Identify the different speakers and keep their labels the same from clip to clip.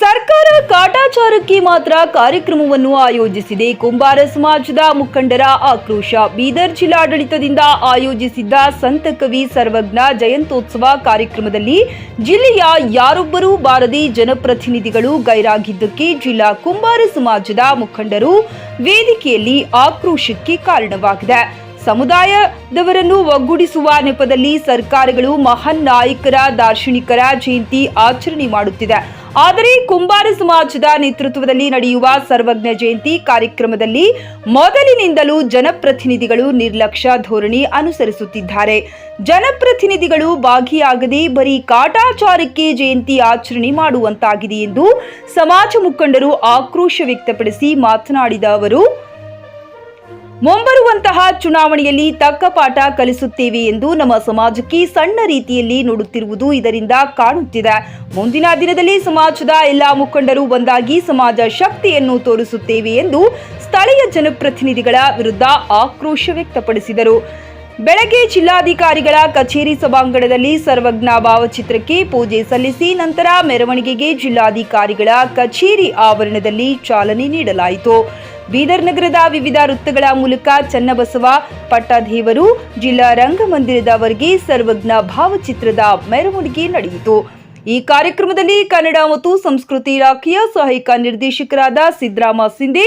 Speaker 1: ಸರ್ಕಾರ ಕಾಟಾಚಾರಕ್ಕೆ ಮಾತ್ರ ಕಾರ್ಯಕ್ರಮವನ್ನು ಆಯೋಜಿಸಿದೆ. ಕುಂಬಾರ ಸಮಾಜದ ಮುಖಂಡರ ಆಕ್ರೋಶ. ಬೀದರ್ ಜಿಲ್ಲಾಡಳಿತದಿಂದ ಆಯೋಜಿಸಿದ್ದ ಸಂತ ಕವಿ ಸರ್ವಜ್ಞ ಜಯಂತೋತ್ಸವ ಕಾರ್ಯಕ್ರಮದಲ್ಲಿ ಜಿಲ್ಲೆಯ ಯಾರೊಬ್ಬರೂ ಬಾರದೆ ಜನಪ್ರತಿನಿಧಿಗಳು ಗೈರಾಗಿದ್ದಕ್ಕೆ ಜಿಲ್ಲಾ ಕುಂಬಾರ ಸಮಾಜದ ಮುಖಂಡರು ವೇದಿಕೆಯಲ್ಲಿ ಆಕ್ರೋಶಕ್ಕೆ ಕಾರಣವಾಗಿದೆ. ಸಮುದಾಯದವರನ್ನು ಒಗ್ಗೂಡಿಸುವ ನೆಪದಲ್ಲಿ ಸರ್ಕಾರಗಳು ಮಹಾನ್ ನಾಯಕರ, ದಾರ್ಶನಿಕರ ಜಯಂತಿ ಆಚರಣೆ ಮಾಡುತ್ತಿದೆ. ಆದರೆ ಕುಂಬಾರ ಸಮಾಜದ ನೇತೃತ್ವದಲ್ಲಿ ನಡೆಯುವ ಸರ್ವಜ್ಞ ಜಯಂತಿ ಕಾರ್ಯಕ್ರಮದಲ್ಲಿ ಮೊದಲಿನಿಂದಲೂ ಜನಪ್ರತಿನಿಧಿಗಳು ನಿರ್ಲಕ್ಷ್ಯ ಧೋರಣೆ ಅನುಸರಿಸುತ್ತಿದ್ದಾರೆ. ಜನಪ್ರತಿನಿಧಿಗಳು ಭಾಗಿಯಾಗದೆ ಬರೀ ಕಾಟಾಚಾರಕ್ಕೆ ಜಯಂತಿ ಆಚರಣೆ ಮಾಡುವಂತಾಗಿದೆ ಎಂದು ಸಮಾಜ ಮುಖಂಡರು ಆಕ್ರೋಶ ವ್ಯಕ್ತಪಡಿಸಿ ಮಾತನಾಡಿದ ಅವರು ಮುಂಬರುವಂತಹ ಚುನಾವಣೆಯಲ್ಲಿ ತಕ್ಕ ಪಾಠ ಕಲಿಸುತ್ತೇವೆ ಎಂದು ನಮ್ಮ ಸಮಾಜಕ್ಕೆ ಸಣ್ಣ ರೀತಿಯಲ್ಲಿ ನೋಡುತ್ತಿರುವುದು ಇದರಿಂದ ಕಾಣುತ್ತಿದೆ. ಮುಂದಿನ ದಿನದಲ್ಲಿ ಸಮಾಜದ ಎಲ್ಲಾ ಮುಖಂಡರು ಒಂದಾಗಿ ಸಮಾಜ ಶಕ್ತಿಯನ್ನು ತೋರಿಸುತ್ತೇವೆ ಎಂದು ಸ್ಥಳೀಯ ಜನಪ್ರತಿನಿಧಿಗಳ ವಿರುದ್ಧ ಆಕ್ರೋಶ ವ್ಯಕ್ತಪಡಿಸಿದರು. ಬೆಳಗ್ಗೆ ಜಿಲ್ಲಾಧಿಕಾರಿಗಳ ಕಚೇರಿ ಸಭಾಂಗಣದಲ್ಲಿ ಸರ್ವಜ್ಞ ಭಾವಚಿತ್ರಕ್ಕೆ ಪೂಜೆ ಸಲ್ಲಿಸಿ ನಂತರ ಮೆರವಣಿಗೆಗೆ ಜಿಲ್ಲಾಧಿಕಾರಿಗಳ ಕಚೇರಿ ಆವರಣದಲ್ಲಿ ಚಾಲನೆ ನೀಡಲಾಯಿತು. ಬೀದರ್ ನಗರದ ವಿವಿಧ ವೃತ್ತಗಳ ಮೂಲಕ ಚನ್ನಬಸವ ಪಟ್ಟಾಧೀವರು ಜಿಲ್ಲಾ ರಂಗಮಂದಿರದವರೆಗೆ ಸರ್ವಜ್ಞ ಭಾವಚಿತ್ರದ ಮೆರವಣಿಗೆ ನಡೆಯಿತು. ಈ ಕಾರ್ಯಕ್ರಮದಲ್ಲಿ ಕನ್ನಡ ಮತ್ತು ಸಂಸ್ಕೃತಿ ಇಲಾಖೆಯ ಸಹಾಯಕ ನಿರ್ದೇಶಕರಾದ ಸಿದ್ದರಾಮ ಸಿಂಧೆ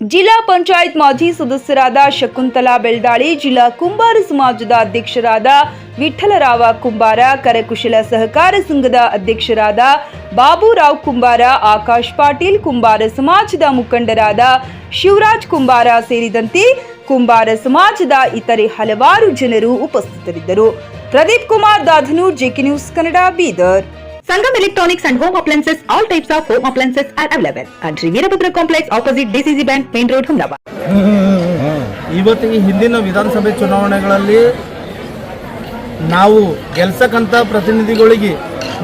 Speaker 1: ಜಿಲ್ಲಾ ಪಂಚಾಯತ್ ಮಾಜಿ ಸದಸ್ಯರಾದ ಶಕುಂತಲಾ ಬೆಳ್ದಾಳಿ, ಜಿಲ್ಲಾ ಕುಂಬಾರ ಸಮಾಜದ ಅಧ್ಯಕ್ಷರಾದ ವಿಠಲರಾವ ಕುಂಬಾರ, ಕರಕುಶಲ ಸಹಕಾರ ಸಂಘದ ಅಧ್ಯಕ್ಷರಾದ ಬಾಬುರಾವ್ ಕುಂಬಾರ, ಆಕಾಶ್ ಪಾಟೀಲ್ ಕುಂಬಾರ ಸಮಾಜದ ಮುಖಂಡರಾದ ಶಿವರಾಜ್ ಕುಂಬಾರ ಸೇರಿದಂತೆ ಕುಂಬಾರ ಸಮಾಜದ ಇತರೆ ಹಲವಾರು ಜನರು ಉಪಸ್ಥಿತರಿದ್ದರು. Pradeep Kumar Dadhanur JK News Kannada Bidar.
Speaker 2: Sangam Electronics and Home Appliances, all types of home appliances are available. At Veerabhadra Complex, opposite DCC Bank, Main Road, Humdaba.
Speaker 3: ಇವತ್ತು ಈ ಹಿಂದಿನ ವಿಧಾನಸಭೆ ಚುನಾವಣೆಗಳಲ್ಲಿ ನಾವು ಗೆಲ್ಸಕ್ಕಂಥ ಪ್ರತಿನಿಧಿಗಳಿಗೆ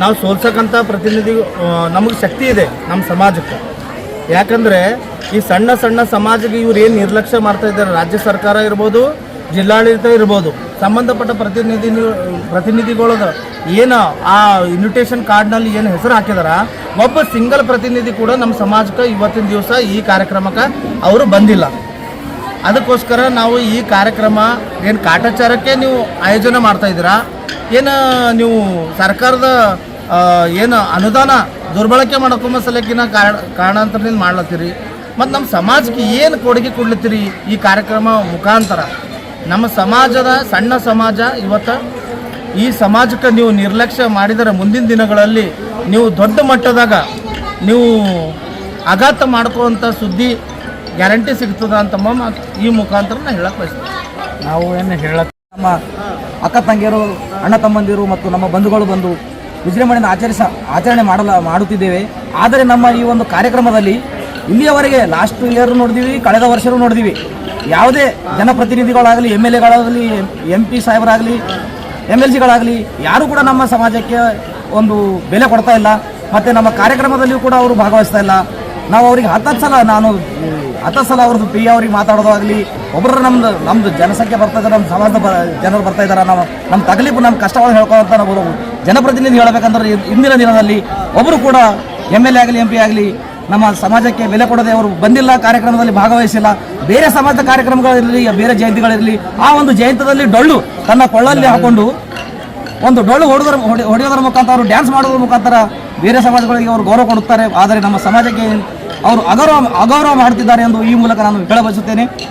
Speaker 3: ನಾವು ಸೋಲ್ಸಕ್ಕಂಥ ಪ್ರತಿನಿಧಿ ನಮಗೆ ಶಕ್ತಿ ಇದೆ ನಮ್ಮ ಸಮಾಜಕ್ಕೆ ಯಾಕಂದರೆ ಈ ಸಣ್ಣ ಸಣ್ಣ ಸಮಾಜಕ್ಕೆ ಇವ್ರು ಏನು ನಿರ್ಲಕ್ಷ್ಯ ಮಾಡ್ತಾ ಇದ್ದಾರೆ ರಾಜ್ಯ ಸರ್ಕಾರ ಇರ್ಬೋದು ಜಿಲ್ಲಾಡಳಿತ ಇರ್ಬೋದು. ಸಂಬಂಧಪಟ್ಟ ಪ್ರತಿನಿಧಿ ಪ್ರತಿನಿಧಿಗಳದ ಏನು ಆ ಇನ್ವಿಟೇಷನ್ ಕಾರ್ಡ್ನಲ್ಲಿ ಏನು ಹೆಸರು ಹಾಕಿದಾರ? ಒಬ್ಬ ಸಿಂಗಲ್ ಪ್ರತಿನಿಧಿ ಕೂಡ ನಮ್ಮ ಸಮಾಜಕ್ಕೆ ಇವತ್ತಿನ ದಿವಸ ಈ ಕಾರ್ಯಕ್ರಮಕ್ಕೆ ಅವರು ಬಂದಿಲ್ಲ. ಅದಕ್ಕೋಸ್ಕರ ನಾವು ಈ ಕಾರ್ಯಕ್ರಮ ಏನು ಕಾಟಾಚಾರಕ್ಕೆ ನೀವು ಆಯೋಜನೆ ಮಾಡ್ತಾ ಇದ್ದೀರಾ? ಏನು ನೀವು ಸರ್ಕಾರದ ಏನು ಅನುದಾನ ದುರ್ಬಳಕೆ ಮಾಡ್ಕೊಂಬ ಸಲಕಿನ ಕಾರಣ ಕಾರಣಾಂತರದಿಂದ ಮಾಡ್ಲತ್ತೀರಿ? ಮತ್ತು ನಮ್ಮ ಸಮಾಜಕ್ಕೆ ಏನು ಕೊಡುಗೆ ಕೊಡ್ಲತ್ತೀರಿ ಈ ಕಾರ್ಯಕ್ರಮ ಮುಖಾಂತರ? ನಮ್ಮ ಸಮಾಜದ ಸಣ್ಣ ಸಮಾಜ ಇವತ್ತು ಈ ಸಮಾಜಕ್ಕೆ ನೀವು ನಿರ್ಲಕ್ಷ್ಯ ಮಾಡಿದರೆ ಮುಂದಿನ ದಿನಗಳಲ್ಲಿ ನೀವು ದೊಡ್ಡ ಮಟ್ಟದಾಗ ನೀವು ಆಘಾತ ಮಾಡ್ಕೊಳ್ಳುವಂಥ ಸುದ್ದಿ ಗ್ಯಾರಂಟಿ ಸಿಗ್ತದ ಅಂತ ಈ ಮುಖಾಂತರ ನಾನು ಹೇಳಕ್ಕೆ ಬಯಸ್ತೀನಿ.
Speaker 4: ನಾವು ಏನು ಹೇಳಕ್ಕೆ ನಮ್ಮ ಅಕ್ಕ ತಂಗಿಯರು, ಅಣ್ಣ ತಮ್ಮಂದಿರು ಮತ್ತು ನಮ್ಮ ಬಂಧುಗಳು ಬಂದು ವಿಜೃಂಭಣೆಯಿಂದ ಆಚರಿಸ ಆಚರಣೆ ಮಾಡಲ ಮಾಡುತ್ತಿದ್ದೇವೆ. ಆದರೆ ನಮ್ಮ ಈ ಒಂದು ಕಾರ್ಯಕ್ರಮದಲ್ಲಿ ಇಲ್ಲಿಯವರೆಗೆ ಲಾಸ್ಟ್ ಇಯರ್ ನೋಡಿದೀವಿ, ಕಳೆದ ವರ್ಷವೂ ನೋಡಿದೀವಿ. ಯಾವುದೇ ಜನಪ್ರತಿನಿಧಿಗಳಾಗಲಿ ಎಂ ಎಲ್ ಎಗಳಾಗಲಿ ಎಂ ಪಿ ಸಾಹೇಬರಾಗಲಿ ಎಂ ಎಲ್ ಸಿಗಳಾಗಲಿ ಯಾರೂ ಕೂಡ ನಮ್ಮ ಸಮಾಜಕ್ಕೆ ಒಂದು ಬೆಲೆ ಕೊಡ್ತಾ ಇಲ್ಲ. ಮತ್ತು ನಮ್ಮ ಕಾರ್ಯಕ್ರಮದಲ್ಲಿಯೂ ಕೂಡ ಅವರು ಭಾಗವಹಿಸ್ತಾ ಇಲ್ಲ. ನಾವು ಅವ್ರಿಗೆ ಹತ್ತತ್ತು ಸಲ ನಾನು, ಹತ್ತತ್ತು ಸಲ ಅವ್ರದ್ದು ಪಿ ಅವ್ರಿಗೆ ಮಾತಾಡೋದಾಗಲಿ ಒಬ್ಬರು ನಮ್ದು ನಮ್ಮದು ಜನಸಂಖ್ಯೆ ಬರ್ತಾ ಇದ್ದಾರೆ ನಮ್ಮ ಸಮಾಜದ ಬ, ಜನರು ಬರ್ತಾ ಇದ್ದಾರೆ, ನಾವು, ನಮ್ಮ ತಗಲಿಪು, ನಮ್ಮ ಕಷ್ಟವನ್ನು ಹೇಳ್ಕೊಳ್ತಾ ನಾವು ಜನಪ್ರತಿನಿಧಿ ಹೇಳಬೇಕಂದ್ರೆ ಇಂದಿನ ದಿನದಲ್ಲಿ ಒಬ್ಬರು ಕೂಡ ಎಂ ಎಲ್ ಎ ಆಗಲಿ ಎಂ ಪಿ ಆಗಲಿ ನಮ್ಮ ಸಮಾಜಕ್ಕೆ ಬೆಲೆ ಕೊಡದೆ ಅವರು ಬಂದಿಲ್ಲ, ಕಾರ್ಯಕ್ರಮದಲ್ಲಿ ಭಾಗವಹಿಸಿಲ್ಲ. ಬೇರೆ ಸಮಾಜದ ಕಾರ್ಯಕ್ರಮಗಳಿರಲಿ ಬೇರೆ ಜಯಂತಿಗಳಿರಲಿ ಆ ಒಂದು ಜಯಂತದಲ್ಲಿ ಡೊಳ್ಳು ತನ್ನ ಕೊಳ್ಳಲ್ಲಿ ಹಾಕೊಂಡು ಒಂದು ಡೊಳ್ಳು ಹೊಡೆದ್ರ ಹೊಡೆ- ಹೊಡೆಯೋದ್ರ ಮುಖಾಂತರ ಅವರು ಡ್ಯಾನ್ಸ್ ಮಾಡೋದ್ರ ಮುಖಾಂತರ ಬೇರೆ ಸಮಾಜಗಳಿಗೆ ಅವರು ಗೌರವ ಕೊಡುತ್ತಾರೆ. ಆದರೆ ನಮ್ಮ ಸಮಾಜಕ್ಕೆ ಅವರು ಅಗೌರವ ಅಗೌರವ ಮಾಡುತ್ತಿದ್ದಾರೆ ಎಂದು ಈ ಮೂಲಕ ನಾನು ಹೇಳಬಯಸುತ್ತೇನೆ.